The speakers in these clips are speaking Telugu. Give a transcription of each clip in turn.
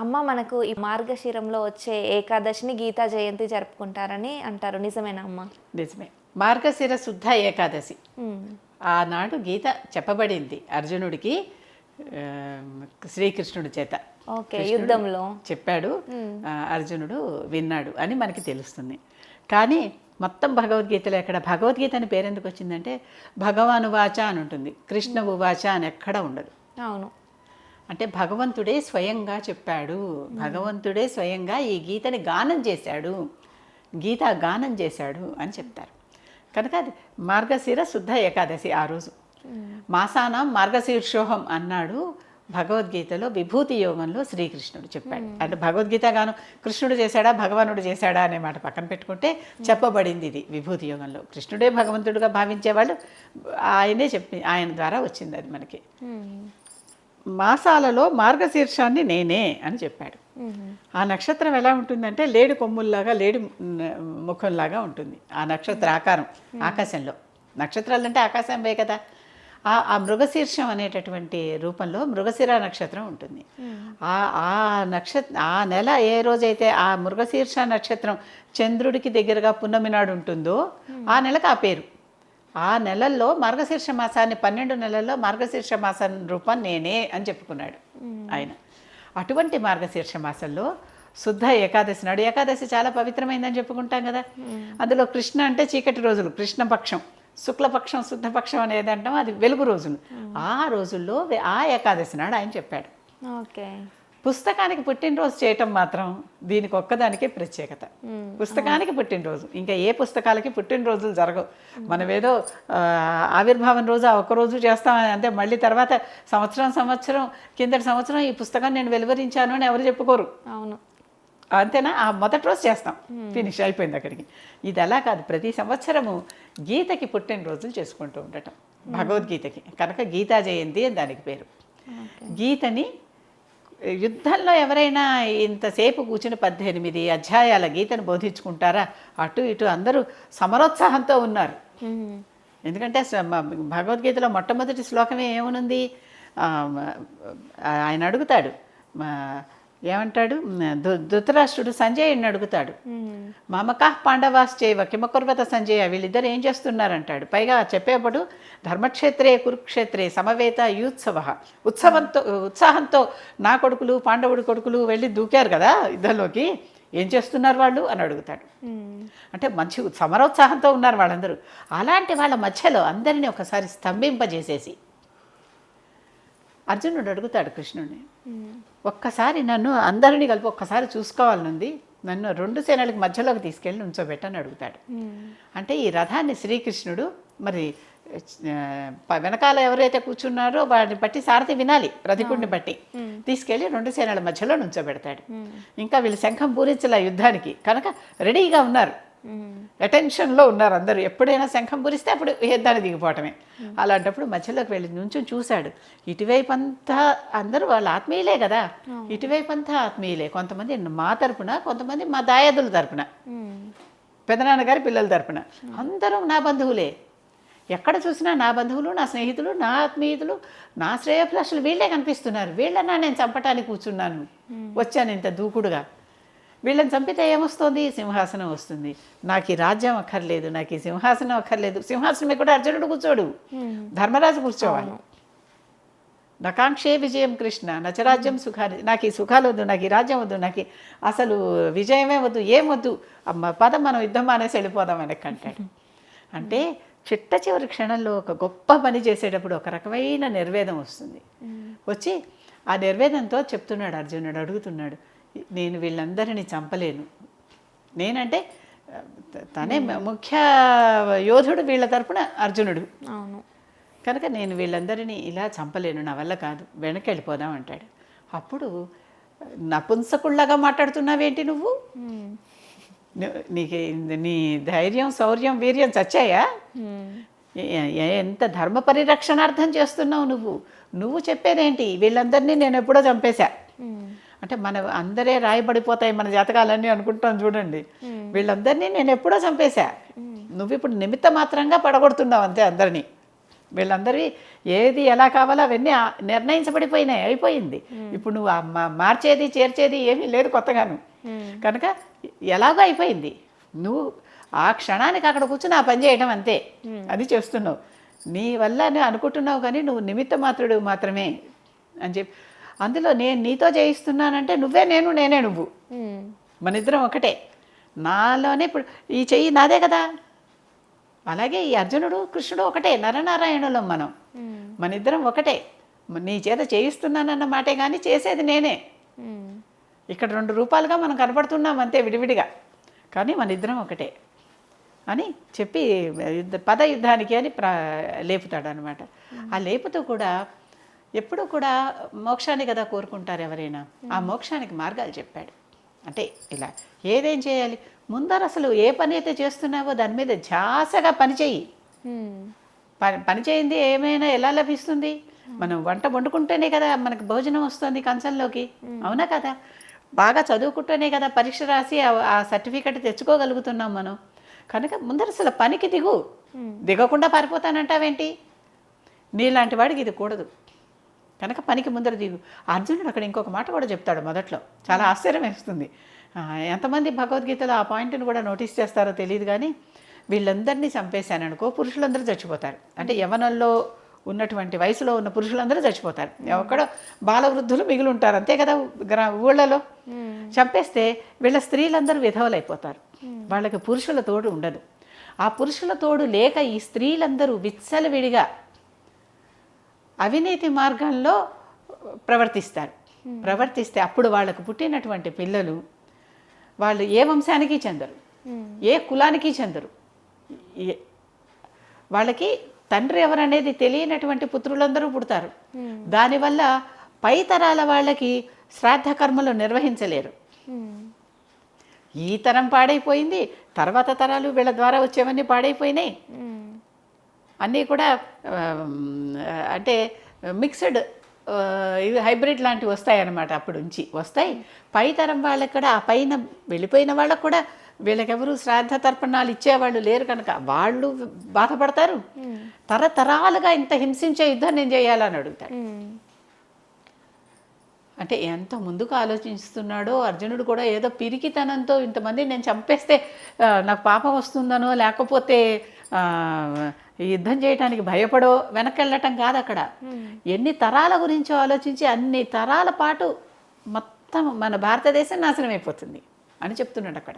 అమ్మ మనకు ఈ మార్గశిరంలో వచ్చే ఏకాదశిని గీతా జయంతి జరుపుకుంటారని అంటారు. నిజమేనా అమ్మ? నిజమే. మార్గశిర శుద్ధ ఏకాదశి. ఆనాడు గీత చెప్పబడింది అర్జునుడికి శ్రీకృష్ణుడి చేత. ఓకే యుద్ధంలో. చెప్పాడు అర్జునుడు విన్నాడు అని మనకి తెలుస్తుంది. కానీ మొత్తం భగవద్గీతలో ఎక్కడ భగవద్గీత అని పేరెందుకు వచ్చిందంటే భగవాను వాచ అని ఉంటుంది. కృష్ణ ఉవాచ అని ఎక్కడ ఉండదు. అవును. అంటే భగవంతుడే స్వయంగా చెప్పాడు. భగవంతుడే స్వయంగా ఈ గీతని గానం చేశాడు. గీత గానం చేశాడు అని చెప్తారు. కనుక అది మార్గశిర శుద్ధ ఏకాదశి ఆ రోజు. మాసానం మార్గశీర్షోహం అన్నాడు భగవద్గీతలో విభూతి యోగంలో శ్రీకృష్ణుడు చెప్పాడు. అంటే భగవద్గీత గానం కృష్ణుడు చేశాడా భగవానుడు చేశాడా అనే మాట పక్కన పెట్టుకుంటే చెప్పబడింది ఇది విభూతి యోగంలో. కృష్ణుడే భగవంతుడుగా భావించేవాళ్ళు ఆయనే చెప్పి ఆయన ద్వారా వచ్చింది అది మనకి. మాసాలలో మార్గశీర్షాన్ని నేనే అని చెప్పాడు. ఆ నక్షత్రం ఎలా ఉంటుందంటే లేడి కొమ్ముల్లాగా లేడి ముఖంలాగా ఉంటుంది. ఆ నక్షత్ర ఆకారం ఆకాశంలో. నక్షత్రాలు అంటే ఆకాశం వే కదా. ఆ ఆ మృగశీర్షం అనేటటువంటి రూపంలో మృగశిర నక్షత్రం ఉంటుంది. ఆ ఆ నక్షత్ర ఆ నెల ఏ రోజైతే ఆ మృగశీర్ష నక్షత్రం చంద్రుడికి దగ్గరగా పున్నమి నాడు ఉంటుందో ఆ నెలకు ఆ పేరు. ఆ నెలల్లో మార్గశీర్ష మాసాన్ని పన్నెండు నెలల్లో మార్గశీర్ష మాసం రూపం నేనే అని చెప్పుకున్నాడు ఆయన. అటువంటి మార్గశీర్ష మాసంలో శుద్ధ ఏకాదశి నాడు. ఏకాదశి చాలా పవిత్రమైందని చెప్పుకుంటాం కదా. అందులో కృష్ణ అంటే చీకటి రోజులు కృష్ణపక్షం శుక్లపక్షం శుద్ధపక్షం అనేది అంటాం అది వెలుగు రోజులు. ఆ రోజుల్లో ఆ ఏకాదశి నాడు ఆయన చెప్పాడు. ఓకే. పుస్తకానికి పుట్టినరోజు చేయటం మాత్రం దీనికి ఒక్కదానికే ప్రత్యేకత. పుస్తకానికి పుట్టినరోజు. ఇంకా ఏ పుస్తకాలకి పుట్టినరోజులు జరగవు. మనం ఏదో ఆ, ఆవిర్భావం రోజు ఆ ఒక్క రోజు చేస్తాం అంటే మళ్ళీ తర్వాత సంవత్సరం సంవత్సరం కిందటి సంవత్సరం ఈ పుస్తకం నేను వెలువరించాను అని ఎవరు చెప్పుకోరు. అవును. అంతేనా? ఆ మొదటి రోజు చేస్తాం. ఫినిష్ అయిపోయింది అక్కడికి. ఇది అలా కాదు. ప్రతి సంవత్సరము గీతకి పుట్టినరోజులు చేసుకుంటూ ఉండటం. భగవద్గీతకి. కనుక గీతా జయంతి అని దానికి పేరు. గీతని యుద్ధంలో ఎవరైనా ఇంతసేపు కూర్చుని పద్దెనిమిది అధ్యాయాల గీతను బోధించుకుంటారా? అటు ఇటు అందరూ సమరోత్సాహంతో ఉన్నారు. ఎందుకంటే భగవద్గీతలో మొట్టమొదటి శ్లోకమే ఏమనుంది ఆయన అడుగుతాడు ఏమంటాడు? ధృతరాష్ట్రుడు సంజయుడిని అడుగుతాడు. మ్మ్. మమకా పాండవాశ్చైవ కిమకుర్వత సంజయ వీళ్ళిద్దరు ఏం చేస్తున్నారంటాడు. పైగా చెప్పేప్పుడు ధర్మక్షేత్రే కురుక్షేత్రే సమవేత యూత్సవ. ఉత్సవంతో ఉత్సాహంతో నా కొడుకులు పాండవుడి కొడుకులు వెళ్ళి దూకారు కదా యుద్ధంలోకి. ఏం చేస్తున్నారు వాళ్ళు? అని అడుగుతాడు. అంటే మంచి సమరోత్సాహంతో ఉన్నారు వాళ్ళందరూ. అలాంటి వాళ్ళ మధ్యలో అందరినీ ఒకసారి స్తంభింపజేసేసి అర్జునుడు అడుగుతాడు కృష్ణుడిని. ఒక్కసారి నన్ను అందరినీ కలిపి ఒక్కసారి చూసుకోవాలనుంది నన్ను రెండు సేనలకు మధ్యలోకి తీసుకెళ్ళి ఉంచోబెట్టని అడుగుతాడు. అంటే ఈ రథాన్ని శ్రీకృష్ణుడు మరి వెనకాల ఎవరైతే కూర్చున్నారో వాడిని బట్టి సారథి వినాలి రథికుడిని బట్టి. తీసుకెళ్ళి రెండు సేనల మధ్యలో నుంచోబెడతాడు. ఇంకా వీళ్ళు శంఖం పూరించలే యుద్ధానికి. కనుక రెడీగా ఉన్నారు. అటెన్షన్లో ఉన్నారు అందరూ. ఎప్పుడైనా శంఖం పూరిస్తే అప్పుడు యుద్ధాన్ని దిగిపోవటమే. అలాంటప్పుడు మధ్యలోకి వెళ్ళి నుంచి చూశాడు. ఇటువైపు అంతా అందరూ వాళ్ళ ఆత్మీయులే కదా. ఇటువైపు అంతా ఆత్మీయులే. కొంతమంది మా తరపున కొంతమంది మా దాయాదుల తరపున. పెదనాన్నగారి పిల్లల తరపున. అందరూ నా బంధువులే. ఎక్కడ చూసినా నా బంధువులు నా స్నేహితులు నా ఆత్మీయులు నా శ్రేయప్లాసులు వీళ్ళే కనిపిస్తున్నారు. వీళ్ళన్నా నేను చంపటానికి కూర్చున్నాను. వచ్చాను ఇంత దూకుడుగా. వీళ్ళని చంపితే ఏమొస్తుంది? సింహాసనం వస్తుంది. నాకు ఈ రాజ్యం అక్కర్లేదు నాకు ఈ సింహాసనం అక్కర్లేదు. సింహాసనం కూడా అర్జునుడు కూర్చోడు. ధర్మరాజు కూర్చోవాలి. నకాంక్షే విజయం కృష్ణ నచరాజ్యం సుఖాన్ని నాకు ఈ సుఖాలు వద్దు నాకు ఈ రాజ్యం వద్దు నాకు అసలు విజయమే వద్దు ఏం వద్దు? అమ్మ పద మనం యుద్ధం మానేసి వెళ్ళిపోదాం వెనక్కి అంటాడు అంటే చిట్ట చివరి క్షణంలో ఒక గొప్ప పని చేసేటప్పుడు ఒక రకమైన నిర్వేదం వస్తుంది. వచ్చి ఆ నిర్వేదంతో చెప్తున్నాడు అర్జునుడు అడుగుతున్నాడు. నేను వీళ్ళందరినీ చంపలేను. నేనంటే తనే ముఖ్య యోధుడు వీళ్ళ తరపున అర్జునుడు. అవును. కనుక నేను వీళ్ళందరినీ ఇలా చంపలేను నా వల్ల కాదు వెనక్కి వెళ్ళిపోదాం అంటాడు. అప్పుడు నపుంసకుళ్ళగా మాట్లాడుతున్నావేంటి నువ్వు? నీకు నీ ధైర్యం శౌర్యం వీర్యం చచ్చాయా? ఎంత ధర్మ పరిరక్షణార్థం చేస్తున్నావు నువ్వు? నువ్వు చెప్పేదేంటి? వీళ్ళందరినీ నేను ఎప్పుడో చంపేశా. అంటే మన అందరే రాయబడిపోతాయి మన జాతకాలన్నీ అనుకుంటాం చూడండి. వీళ్ళందరినీ నేను ఎప్పుడో చంపేశా. నువ్వు ఇప్పుడు నిమిత్త మాత్రంగా పడగొడుతున్నావు అంతే అందరినీ. వీళ్ళందరి ఏది ఎలా కావాలో అవన్నీ నిర్ణయించబడిపోయినాయి అయిపోయింది. ఇప్పుడు నువ్వు మార్చేది చేర్చేది ఏమీ లేదు కొత్తగాను. కనుక ఎలాగో అయిపోయింది. నువ్వు ఆ క్షణానికి అక్కడ కూర్చుని ఆ పని చేయడం అంతే. అది చేస్తున్నావు. నీ వల్ల అనుకుంటున్నావు కానీ నువ్వు నిమిత్త మాత్రుడు మాత్రమే అని చెప్పి అందులో నేను నీతో చేయిస్తున్నానంటే నువ్వే నేను నేనే నువ్వు. మన ఇద్దరం ఒకటే. నాలోనే ఇప్పుడు ఈ చెయ్యి నాదే కదా. అలాగే ఈ అర్జునుడు కృష్ణుడు ఒకటే నరనారాయణులం మనం. మన ఇద్దరం ఒకటే. నీ చేత చేయిస్తున్నానన్న మాటే కానీ చేసేది నేనే. ఇక్కడ రెండు రూపాలుగా మనం కనపడుతున్నాం అంతే విడివిడిగా. కానీ మన ఇద్దరం ఒకటే. అని చెప్పి యుద్ధ పద యుద్ధానికి అని ప్రా లేపుతాడు అనమాట ఆ లేపుతూ కూడా ఎప్పుడూ కూడా మోక్షాన్ని కదా కోరుకుంటారు ఎవరైనా. ఆ మోక్షానికి మార్గాలు చెప్పాడు. అంటే ఇలా ఏదేం చేయాలి? ముందర అసలు ఏ పని అయితే చేస్తున్నావో దాని మీద ఝాసగా పని ఉమ్, పని పని చేయింది ఏమైనా ఎలా లభిస్తుంది? మనం వంట వండుకుంటేనే కదా మనకి భోజనం వస్తుంది కంచంలోకి. అవునా కదా? బాగా చదువుకుంటేనే కదా పరీక్ష రాసి ఆ- ఆ సర్టిఫికెట్ తెచ్చుకోగలుగుతున్నాం మనం. కనుక ముందర అసలు పనికి దిగు. దిగకుండా పారిపోతానంటావేంటి? నీలాంటి వాడికి ఇది కూడదు. కనుక పనికి ముందర దిగు. అర్జునుడు అక్కడ ఇంకొక మాట కూడా చెప్తాడు మొదట్లో. చాలా ఆశ్చర్యం వేస్తుంది. ఎంతమంది భగవద్గీతలో ఆ పాయింట్ని కూడా నోటీస్ చేస్తారో తెలియదు కానీ వీళ్ళందరినీ చంపేశాను అనుకో పురుషులందరూ చచ్చిపోతారు. అంటే యవనంలో ఉన్నటువంటి వయసులో ఉన్న పురుషులందరూ చచ్చిపోతారు. ఎక్కడో బాలవృద్ధులు మిగిలి ఉంటారు అంతే కదా గ్రా ఊళ్ళలో. చంపేస్తే వీళ్ళ స్త్రీలందరూ విధవలైపోతారు. వాళ్ళకి పురుషుల తోడు ఉండదు. ఆ పురుషుల తోడు లేక ఈ స్త్రీలందరూ విచ్చలవిడిగా అవినీతి మార్గంలో ప్రవర్తిస్తారు. ప్రవర్తిస్తే అప్పుడు వాళ్ళకు పుట్టినటువంటి పిల్లలు వాళ్ళు ఏ వంశానికి చెందరు? ఏ కులానికి చెందరు? వాళ్ళకి తండ్రి ఎవరనేది తెలియనటువంటి పుత్రులందరూ పుడతారు. దానివల్ల పై తరాల వాళ్ళకి శ్రాద్ధ కర్మలు నిర్వహించలేరు. ఈ తరం పాడైపోయింది తర్వాత తరాలు వీళ్ళ ద్వారా వచ్చేవన్నీ పాడైపోయినాయి. అన్నీ కూడా అంటే మిక్స్డ్ ఇవి హైబ్రిడ్ లాంటివి వస్తాయన్నమాట అప్పుడు నుంచి. వస్తాయి. పై తరం వాళ్ళకి కూడా ఆ పైన వెళ్ళిపోయిన వాళ్ళకు కూడా వీళ్ళకెవరు శ్రాద్ధ తర్పణాలు ఇచ్చేవాళ్ళు లేరు కనుక. వాళ్ళు బాధపడతారు. తరతరాలుగా ఇంత హింసించే యుద్ధం నేను చేయాలని అడుగుతాడు. అంటే ఎంత ముందుకు ఆలోచిస్తున్నాడో అర్జునుడు కూడా ఏదో పిరికితనంతో ఇంతమంది నేను చంపేస్తే నాకు పాపం వస్తుందనో లేకపోతే యుద్ధం చేయడానికి భయపడో వెనక్కి వెళ్ళటం కాదు అక్కడ. ఎన్ని తరాల గురించో ఆలోచించి అన్ని తరాల పాటు మొత్తం మన భారతదేశం నాశనం అయిపోతుంది అని చెప్తున్నాడు అక్కడ.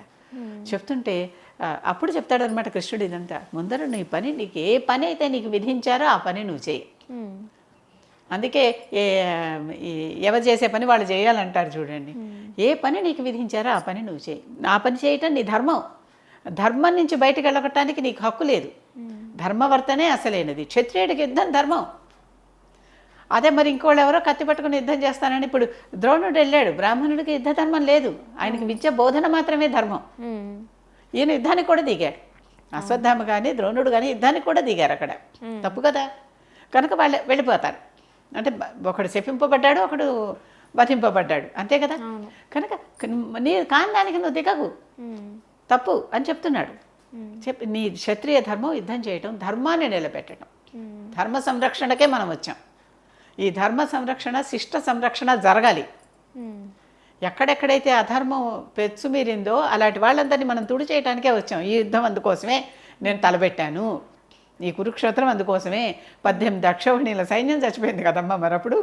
చెప్తుంటే ఆ, అప్పుడు చెప్తాడనమాట కృష్ణుడు ఇదంతా ముందర నీ పని నీకు ఏ పని అయితే నీకు విధించారో ఆ పని నువ్వు చేయి. ఉమ్, అందుకే ఏ ఎవరు చేసే పని వాళ్ళు చేయాలంటారు చూడండి. ఏ పని నీకు విధించారో ఆ పని నువ్వు చేయి. ఆ పని చేయటం నీ ధర్మం. ధర్మం నుంచి బయటకు వెళ్ళగటానికి నీకు హక్కు లేదు. ధర్మవర్తనే అసలైనది. క్షత్రియుడికి యుద్ధం ధర్మం. అదే మరి ఇంకోళ్ళు ఎవరో కత్తి పట్టుకుని యుద్ధం చేస్తానని ఇప్పుడు ద్రోణుడు వెళ్ళాడు. బ్రాహ్మణుడికి యుద్ధ ధర్మం లేదు. ఆయనకి విద్య బోధన మాత్రమే ధర్మం. ఈయన యుద్ధానికి కూడా దిగాడు. అశ్వత్థామ కానీ ద్రోణుడు కానీ యుద్ధానికి కూడా దిగారు అక్కడ. తప్పు కదా? కనుక వాళ్ళు వెళ్ళిపోతారు. అంటే ఒకడు శపింపబడ్డాడు ఒకడు వధింపబడ్డాడు. అంతే కదా? కనుక నీ కాని దానికి నువ్వు దిగకు. తప్పు అని చెప్తున్నాడు. చెప్పి నీ క్షత్రియ ధర్మం యుద్ధం చేయటం ధర్మాన్ని నిలబెట్టడం ధర్మ సంరక్షణకే మనం వచ్చాం. ఈ ధర్మ సంరక్షణ శిష్ట సంరక్షణ జరగాలి. ఎక్కడెక్కడైతే అధర్మం పెచ్చుమీరిందో అలాంటి వాళ్ళందరినీ మనం తుడి చేయడానికే వచ్చాం. ఈ యుద్ధం అందుకోసమే నేను తలబెట్టాను. ఈ కురుక్షేత్రం అందుకోసమే పద్దెనిమిది అక్షోహిణీల సైన్యం చచ్చిపోయింది కదమ్మా మరప్పుడు.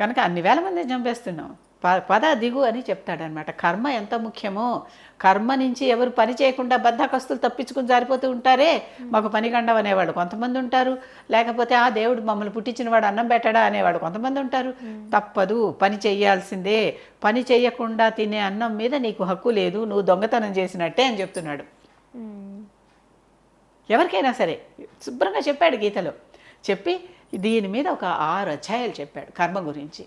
కనుక అన్ని వేల మంది చంపేస్తున్నాం. ప పద దిగు అని చెప్తాడనమాట. కర్మ ఎంత ముఖ్యమో? కర్మ నుంచి ఎవరు పని చేయకుండా బద్ధకస్తులు తప్పించుకుని జారిపోతూ ఉంటారే? మాకు పని కండం అనేవాళ్ళు కొంతమంది ఉంటారు. లేకపోతే ఆ దేవుడు మమ్మల్ని పుట్టించిన వాడు అన్నం పెట్టడా అనేవాడు కొంతమంది ఉంటారు. తప్పదు పని చెయ్యాల్సిందే పని చేయకుండా తినే అన్నం మీద నీకు హక్కు లేదు నువ్వు దొంగతనం చేసినట్టే అని చెప్తున్నాడు. ఎవరికైనా సరే శుభ్రంగా చెప్పాడు గీతలో. చెప్పి దీని మీద ఒక ఆరు అధ్యాయాలు చెప్పాడు కర్మ గురించి.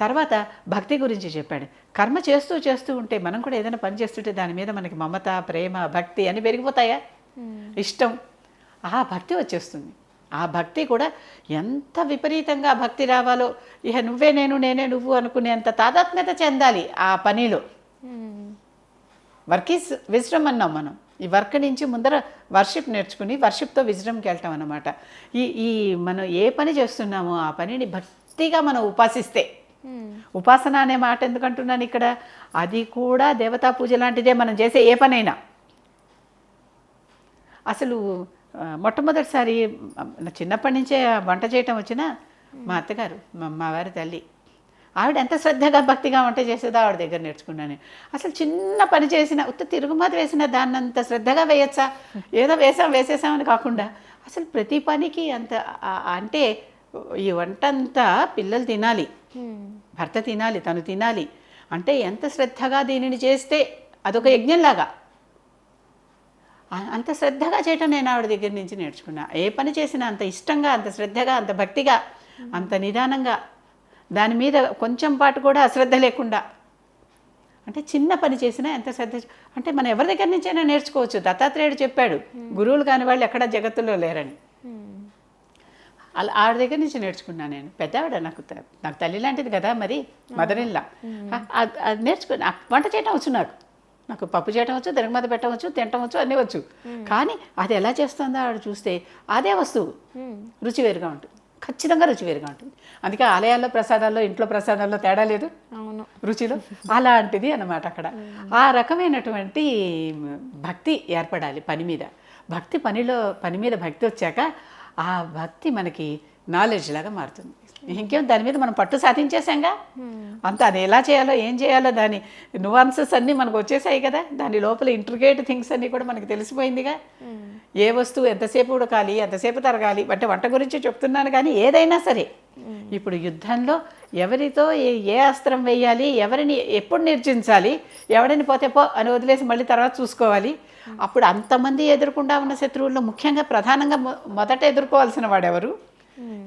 తర్వాత భక్తి గురించి చెప్పాడు. కర్మ చేస్తూ చేస్తూ ఉంటే మనం కూడా ఏదైనా పని చేస్తుంటే దాని మీద మనకి మమత ప్రేమ భక్తి అని పెరిగిపోతాయా? ఉమ్, ఇష్టం. ఆ భక్తి వచ్చేస్తుంది. ఆ భక్తి కూడా ఎంత విపరీతంగా భక్తి రావాలో ఇక నువ్వే నేను నేనే నువ్వు అనుకునేంత తాదాత్మ్యత చెందాలి ఆ పనిలో. ఉమ్, వర్క్ ఈజ్ విశ్రమ్ అన్నాం మనం. ఈ వర్క్ నుంచి ముందర వర్షిప్ నేర్చుకుని వర్షిప్తో విజడంకి వెళ్తాం అన్నమాట. ఈ ఈ మనం ఏ పని చేస్తున్నామో ఆ పనిని భక్తిగా మనం ఉపాసిస్తే. ఉపాసన అనే మాట ఎందుకంటున్నాను ఇక్కడ? అది కూడా దేవతా పూజ లాంటిదే మనం చేసే ఏ పనైనా. అసలు మొట్టమొదటిసారి చిన్నప్పటి నుంచే వంట చేయటం వచ్చిన మా అత్తగారు మా వారి తల్లి ఆవిడ ఎంత శ్రద్ధగా భక్తిగా వంట చేసేదో ఆవిడ దగ్గర నేర్చుకున్నాను. అసలు చిన్న పని చేసిన ఉత్త తిరుగుమాత వేసిన దాన్ని అంత శ్రద్ధగా వేయచ్చా? ఏదో వేసాం వేసేసామని కాకుండా అసలు ప్రతి పనికి అంత అంటే ఈ వంట అంతా పిల్లలు తినాలి. భర్త తినాలి తను తినాలి. అంటే ఎంత శ్రద్ధగా దీనిని చేస్తే అదొక యజ్ఞంలాగా. అంత శ్రద్ధగా చేయటం నేను ఆవిడ దగ్గర నుంచి నేర్చుకున్నా. ఏ పని చేసినా అంత ఇష్టంగా అంత శ్రద్ధగా అంత భక్తిగా అంత నిదానంగా దాని మీద కొంచెం పాటు కూడా అశ్రద్ధ లేకుండా. అంటే చిన్న పని చేసినా ఎంత శ్రద్ధ అంటే మనం ఎవరి దగ్గర నుంచైనా నేర్చుకోవచ్చు. దత్తాత్రేయుడు చెప్పాడు గురువులు కాని వాళ్ళు ఎక్కడా జగత్తులో లేరని. అలా ఆవిడ దగ్గర నుంచి నేర్చుకున్నా నేను. పెద్దవాడ నాకు నాకు తల్లి లాంటిది కదా మరి మదరిల్లా అది నేర్చుకుని వంట చేయటం వచ్చు నాకు. నాకు పప్పు చేయటం వచ్చు తిరగమత పెట్టవచ్చు తినటం వచ్చు అన్నీ వచ్చు. కానీ అది ఎలా చేస్తుందో ఆవిడ చూస్తే అదే వస్తువు. రుచి వేరుగా ఉంటుంది. ఖచ్చితంగా రుచి వేరుగా ఉంటుంది. అందుకే ఆలయాల్లో ప్రసాదాల్లో ఇంట్లో ప్రసాదాల్లో తేడా లేదు. అవును. రుచిలో అలాంటిది అన్నమాట అక్కడ. ఆ రకమైనటువంటి భక్తి ఏర్పడాలి పని మీద. భక్తి పనిలో పని మీద భక్తి వచ్చాక ఆ భక్తి మనకి నాలెడ్జ్ లాగా మారుతుంది. ఇంకేం దాని మీద మనం పట్టు సాధించేసాంగా అంత అది ఎలా చేయాలో ఏం చేయాలో దాని నువాన్సెస్ అన్నీ మనకు వచ్చేసాయి కదా. దాని లోపల ఇంట్రిగేట్ థింగ్స్ అన్నీ కూడా మనకి తెలిసిపోయిందిగా. ఏ వస్తువు ఎంతసేపు ఉడకాలి ఎంతసేపు తరగాలి అంటే వంట గురించి చెప్తున్నాను కానీ ఏదైనా సరే. ఇప్పుడు యుద్ధంలో ఎవరితో ఏ ఏ అస్త్రం వేయాలి ఎవరిని ఎప్పుడు నిర్చించాలి ఎవరిని పోతే పో అని వదిలేసి మళ్ళీ తర్వాత చూసుకోవాలి. అప్పుడు అంతమంది ఎదుర్కొండా ఉన్న శత్రువుల్లో ముఖ్యంగా ప్రధానంగా మొదట ఎదుర్కోవాల్సిన వాడెవరు?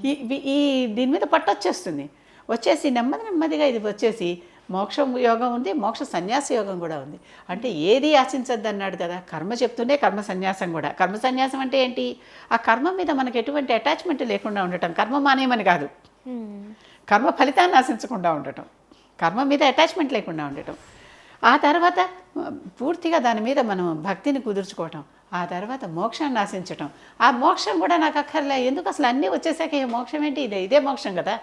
ఈ ఈ- దీని మీద పట్టొచ్చేస్తుంది వచ్చేసి నెమ్మది నెమ్మదిగా ఇది వచ్చేసి మోక్షం యోగం ఉంది మోక్ష సన్యాస యోగం కూడా ఉంది. అంటే ఏది ఆశించద్దు అన్నాడు కదా కర్మ చెప్తుంటే కర్మ సన్యాసం కూడా. కర్మ సన్యాసం అంటే ఏంటి? ఆ కర్మ మీద మనకు ఎటువంటి అటాచ్మెంట్ లేకుండా ఉండటం. కర్మ మానేయమని కాదు. కర్మ ఫలితాన్ని ఆశించకుండా ఉండటం. కర్మ మీద అటాచ్మెంట్ లేకుండా ఉండటం. ఆ తర్వాత పూర్తిగా దాని మీద మనం భక్తిని కుదుర్చుకోవటం. ఆ తర్వాత మోక్షాన్ని ఆశించటం ఆ మోక్షం కూడా నాకు అక్కర్లే. ఎందుకు అసలు అన్నీ వచ్చేసాక ఈ మోక్షం ఏంటి? ఇదే ఇదే మోక్షం కదా.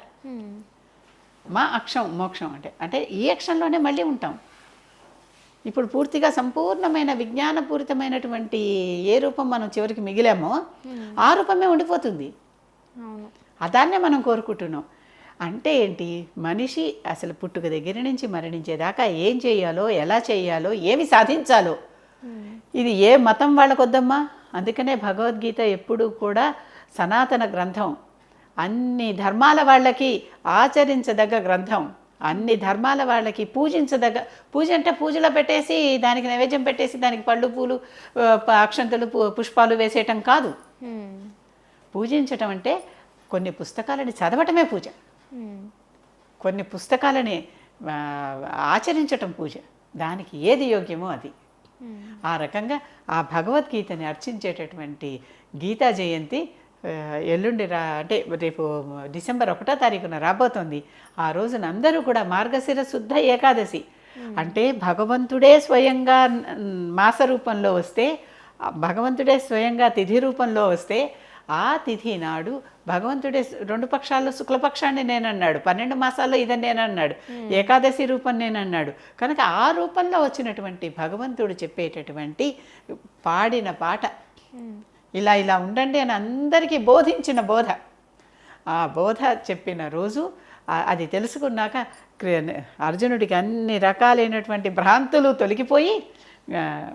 మా అక్షం మోక్షం అంటే అంటే ఈ అక్షంలోనే మళ్ళీ ఉంటాం. ఇప్పుడు పూర్తిగా సంపూర్ణమైన విజ్ఞానపూరితమైనటువంటి ఏ రూపం మనం చివరికి మిగిలామో ఆ రూపమే ఉండిపోతుంది. అవును. ఆ దాన్నే మనం కోరుకుంటున్నాం. అంటే ఏంటి? మనిషి అసలు పుట్టుక దగ్గర నుంచి మరణించేదాకా ఏం చేయాలో ఎలా చేయాలో ఏమి సాధించాలో ఇది ఏ మతం వాళ్ళకొద్దమ్మా? అందుకనే భగవద్గీత ఎప్పుడూ కూడా సనాతన గ్రంథం. అన్ని ధర్మాల వాళ్ళకి ఆచరించదగ్గ గ్రంథం. అన్ని ధర్మాల వాళ్ళకి పూజించదగ్గ పూజ అంటే పూజలో పెట్టేసి దానికి నైవేద్యం పెట్టేసి దానికి పళ్ళు పూలు ప- అక్షంతలు పుష్పాలు వేసేయటం కాదు. పూజించటం అంటే కొన్ని పుస్తకాలని చదవటమే పూజ. కొన్ని పుస్తకాలని ఆచరించటం పూజ. దానికి ఏది యోగ్యమో అది. ఆ రకంగా ఆ భగవద్గీతని అర్చించేటటువంటి గీతా జయంతి ఎల్లుండి రా అంటే రేపు డిసెంబర్ ఒకటో తారీఖున రాబోతోంది. ఆ రోజున అందరూ కూడా మార్గశిర శుద్ధ ఏకాదశి. అంటే భగవంతుడే స్వయంగా మాస రూపంలో వస్తే భగవంతుడే స్వయంగా తిథి రూపంలో వస్తే ఆ తిథి నాడు భగవంతుడే రెండు పక్షాల్లో శుక్లపక్షాన్ని నేనన్నాడు. పన్నెండు మాసాల్లో ఇదని నేనన్నాడు. ఏకాదశి రూపం నేనన్నాడు. కనుక ఆ రూపంలో వచ్చినటువంటి భగవంతుడు చెప్పేటటువంటి పాడిన పాట. ఇలా ఇలా ఉండండి అని అందరికీ బోధించిన బోధ. ఆ బోధ చెప్పిన రోజు అది తెలుసుకున్నాక అర్జునుడికి అన్ని రకాలైనటువంటి భ్రాంతులు తొలగిపోయి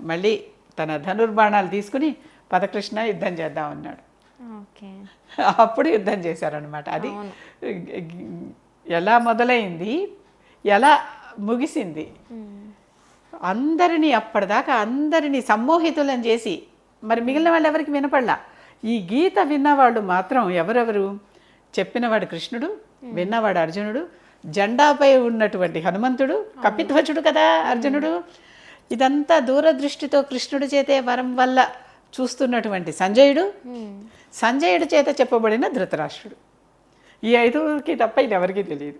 మళ్ళీ తన ధనుర్బాణాలు తీసుకుని పదకృష్ణ యుద్ధం చేద్దాం అన్నాడు ఓకే అప్పుడు యుద్ధం చేశారనమాట అది ఎలా మొదలైంది? ఎలా ముగిసింది? అందరినీ అప్పటిదాకా అందరినీ సమ్మోహితులను చేసి మరి మిగిలిన వాళ్ళు ఎవరికి వినపడలా? ఈ గీత విన్నవాళ్ళు మాత్రం ఎవరెవరు? చెప్పినవాడు కృష్ణుడు విన్నవాడు అర్జునుడు జెండాపై ఉన్నటువంటి హనుమంతుడు కపిధ్వజుడు కదా అర్జునుడు. ఇదంతా దూరదృష్టితో కృష్ణుడి చేతే వరం వల్ల చూస్తున్నటువంటి సంజయుడు సంజయుడి చేత చెప్పబడిన ధృతరాష్ట్రుడు. ఈ ఐదుగురికి తప్ప ఇది ఎవరికీ తెలియదు.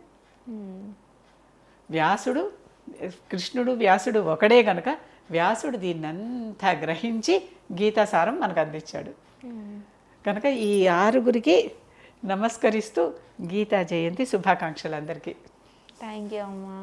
వ్యాసుడు కృష్ణుడు వ్యాసుడు ఒకడే గనుక వ్యాసుడు దీన్నంతా గ్రహించి గీతాసారం మనకు అందించాడు. కనుక ఈ ఆరుగురికి నమస్కరిస్తూ గీతా జయంతి శుభాకాంక్షలు అందరికీ. థ్యాంక్ యూ అమ్మా.